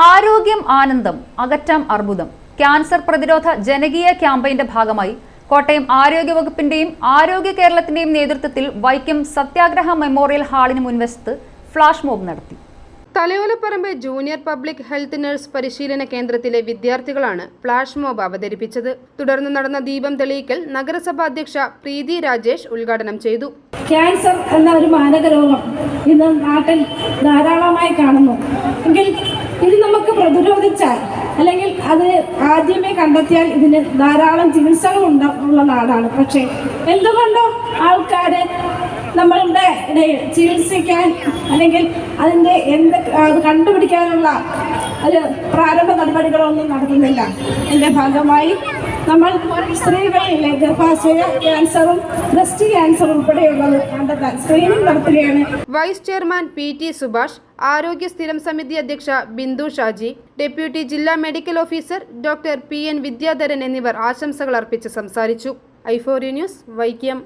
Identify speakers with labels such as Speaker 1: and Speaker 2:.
Speaker 1: ആരോഗ്യം ആനന്ദം അകറ്റാം അർബുദം. ക്യാൻസർ പ്രതിരോധ ജനകീയ ക്യാമ്പയിന്റെ ഭാഗമായി കോട്ടയം ആരോഗ്യവകുപ്പിന്റെയും ആരോഗ്യ കേരളത്തിന്റെയും നേതൃത്വത്തിൽ വൈക്കം സത്യാഗ്രഹ മെമ്മോറിയൽ ഹാളിന് മുൻവശത്ത് ഫ്ലാഷ് മോബ് നടത്തി.
Speaker 2: Thalayolaparambu junior public health nurse പരിശീലന കേന്ദ്രത്തിലെ വിദ്യാർത്ഥികളാണ് ഫ്ലാഷ് മോബ് അവതരിപ്പിച്ചത്. തുടർന്ന് നടന്ന ദീപം തെളിയിക്കൽ നഗരസഭാ അധ്യക്ഷ പ്രീതി രാജേഷ് ഉദ്ഘാടനം ചെയ്തു.
Speaker 3: ക്യാൻസർ എന്ന ഒരു മാരക രോഗം ഇന്ന് നാട്ടിൽ ധാരാളമായി കാണുന്നു. എങ്കിൽ ഇത് നമുക്ക് പ്രതിരോധിച്ചാൽ അല്ലെങ്കിൽ അത് ആദ്യമേ കണ്ടെത്തിയാൽ ഇതിന് ധാരാളം ചികിത്സകൾ ഉണ്ട നാടാണ്. പക്ഷേ എന്തുകൊണ്ടോ ആൾക്കാർ നമ്മളുടെ ഇടയിൽ ചികിത്സിക്കാൻ അല്ലെങ്കിൽ അതിന്റെ എന്ത് അത് കണ്ടുപിടിക്കാനുള്ള ഒരു പ്രാരംഭ നടപടികളൊന്നും നടത്തുന്നില്ല. എന്റെ ഭാഗമായി നമ്മൾ സ്ത്രീകളിലെ ഗർഭാശയ ക്യാൻസറും ബ്രസ്റ്റ് ക്യാൻസർ ഉൾപ്പെടെയുള്ളത് കണ്ടെത്താൻ സ്ക്രീനിംഗ് നടത്തുകയാണ്.
Speaker 2: Vice chairman P T Subhash ആരോഗ്യ സ്ഥിരം സമിതി അധ്യക്ഷ ബിന്ദു ഷാജി ഡെപ്യൂട്ടി ജില്ലാ medical officer doctor P N Vidyadharan എന്നിവർ ആശംസകൾ അർപ്പിച്ച് സംസാരിച്ചു. ഐഫോറി ന്യൂസ് വൈക്കം.